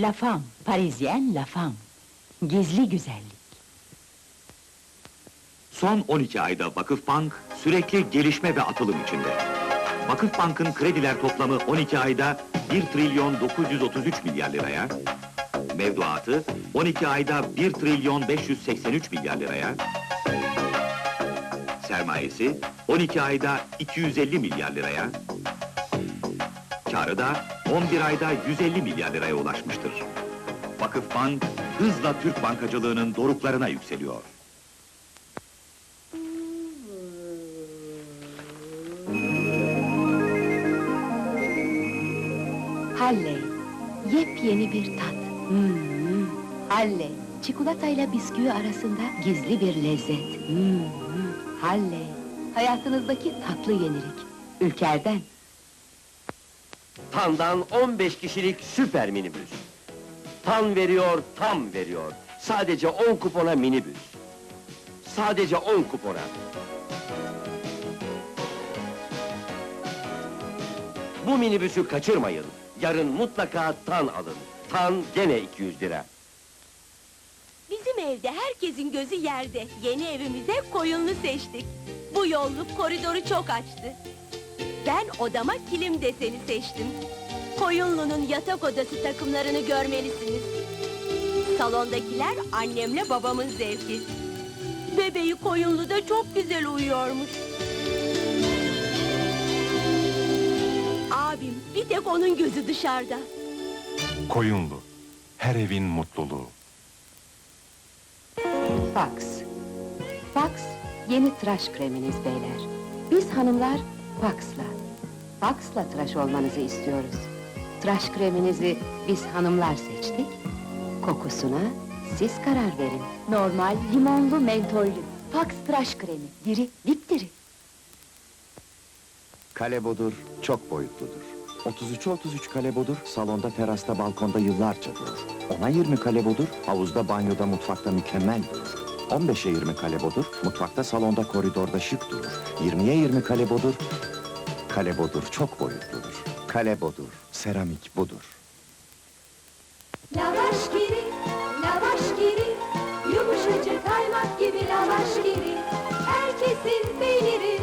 La Femme, Parisien La Femme. Gizli güzellik. Son 12 ayda Vakıfbank sürekli gelişme ve atılım içinde. Vakıfbank'ın krediler toplamı 12 ayda 1 trilyon 933 milyar liraya, mevduatı 12 ayda 1 trilyon 583 milyar liraya, sermayesi 12 ayda 250 milyar liraya, karı da 11 ayda 150 milyar liraya ulaşmıştır. Vakıfbank hızla Türk bankacılığının doruklarına yükseliyor. Halley, yepyeni bir tat. Hmm, Halley, çikolatayla bisküvi arasında gizli bir lezzet. Hmm, Halley, hayatınızdaki tatlı yenilik. Ülker'den. Tan'dan 15 kişilik süper minibüs. Tan veriyor, tam veriyor. Sadece 10 kupona minibüs. Sadece 10 kupona. Bu minibüsü kaçırmayın. Yarın mutlaka Tan alın. Tan gene 200 lira. Bizim evde herkesin gözü yerde. Yeni evimize koyunlu seçtik. Bu yolluk koridoru çok açtı. Ben odama kilim deseni seçtim. Koyunlu'nun yatak odası takımlarını görmelisiniz. Salondakiler annemle babamın zevki. Bebeği Koyunlu'da çok güzel uyuyormuş. Abim bir tek onun gözü dışarıda. Koyunlu. Her evin mutluluğu. Fox. Fox, yeni tıraş kreminiz beyler. Biz hanımlar Fox'la. Fox'la tıraş olmanızı istiyoruz. Tıraş kreminizi biz hanımlar seçtik. Kokusuna siz karar verin. Normal, limonlu, mentollü. Fox tıraş kremi. Diri, dipdiri. Kalebodur çok boyutludur. 33'e 33 kalebodur salonda, terasta, balkonda yıllarca durur. 10'a 20 kalebodur havuzda, banyoda, mutfakta mükemmel durur. 15'e 20 kalebodur mutfakta, salonda, koridorda şık durur. 20'ye 20 kalebodur kalebodur çok boyutludur. Kalebodur seramik budur. Lavaş giri, lavaş giri, yumuşacık kaymak gibi lavaş giri. Herkesin peyniri,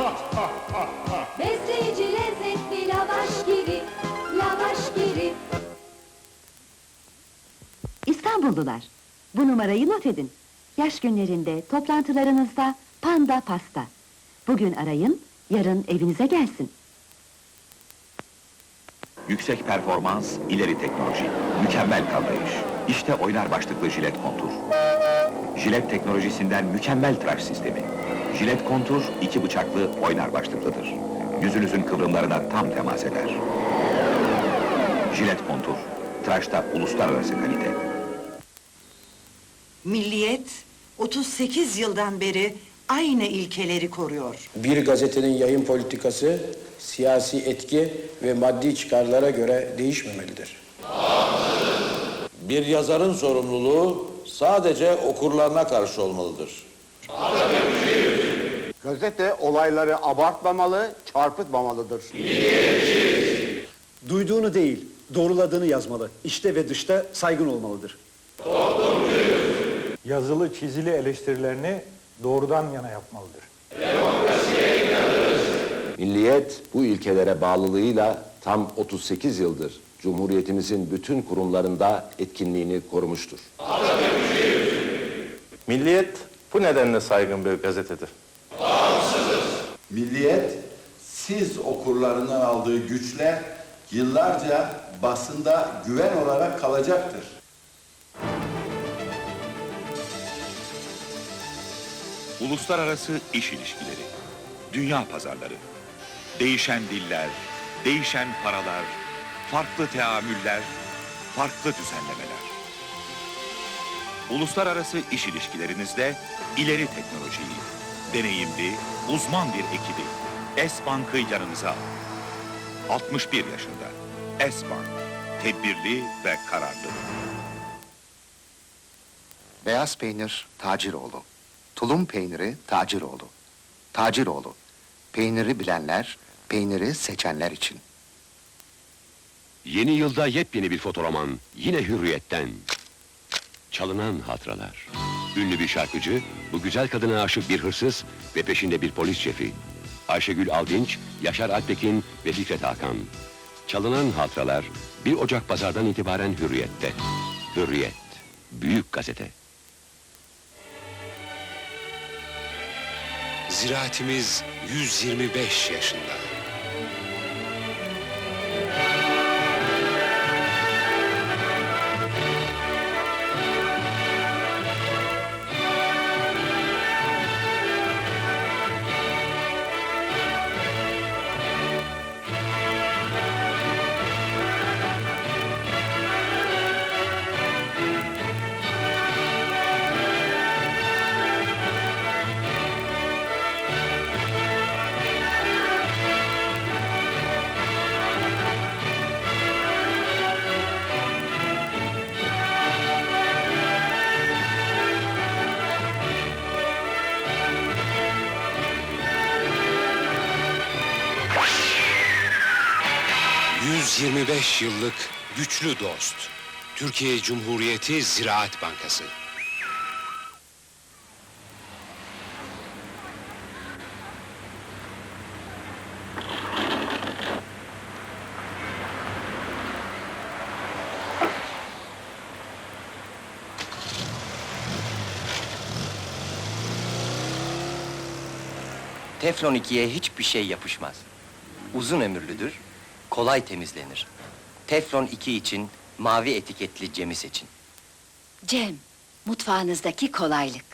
besleyici lezzetli lavaş giri, lavaş giri. İstanbullular, bu numarayı not edin. Yaş günlerinde, toplantılarınızda panda pasta. Bugün arayın, yarın evinize gelsin. Yüksek performans, ileri teknoloji, mükemmel kavrayış. İşte oynar başlıklı jilet kontur. Jilet teknolojisinden mükemmel tıraş sistemi. Jilet kontur, iki bıçaklı oynar başlıklıdır. Yüzünüzün kıvrımlarına tam temas eder. Jilet kontur, tıraşta uluslararası kalite. Milliyet 38 yıldan beri aynı ilkeleri koruyor. Bir gazetenin yayın politikası siyasi etki ve maddi çıkarlara göre değişmemelidir. Bir yazarın sorumluluğu sadece okurlarına karşı olmalıdır. Gazete olayları abartmamalı, çarpıtmamalıdır. Duyduğunu değil, doğruladığını yazmalı. İçte ve dışta saygın olmalıdır. Yazılı çizili eleştirilerini doğrudan yana yapmalıdır. Milliyet bu ilkelere bağlılığıyla tam 38 yıldır Cumhuriyetimizin bütün kurumlarında etkinliğini korumuştur. Milliyet bu nedenle saygın bir gazetedir. Milliyet siz okurlarından aldığı güçle yıllarca basında güven olarak kalacaktır. Uluslararası iş ilişkileri, dünya pazarları, değişen diller, değişen paralar, farklı teamüller, farklı düzenlemeler. Uluslararası iş ilişkilerinizde ileri teknolojiyi, deneyimli, uzman bir ekibi, S-Bank'ı yanınıza alın. 61 yaşında, S-Bank, tedbirli ve kararlı. Beyaz peynir Taciroğlu. Tulum peyniri Taciroğlu. Taciroğlu. Peyniri bilenler, peyniri seçenler için. Yeni yılda yepyeni bir fotoroman, yine hürriyetten. Çalınan hatıralar. Ünlü bir şarkıcı, bu güzel kadına aşık bir hırsız ve peşinde bir polis şefi. Ayşegül Aldinç, Yaşar Alptekin ve Fikret Hakan. Çalınan hatıralar, 1 Ocak pazardan itibaren Hürriyet'te. Hürriyet, büyük gazete. Ziraatimiz 125 yaşında. ...125 yıllık güçlü dost. Türkiye Cumhuriyeti Ziraat Bankası. Teflon 2'ye hiçbir şey yapışmaz. Uzun ömürlüdür, kolay temizlenir. Teflon 2 için mavi etiketli Cem'i seçin. Cem, mutfağınızdaki kolaylık.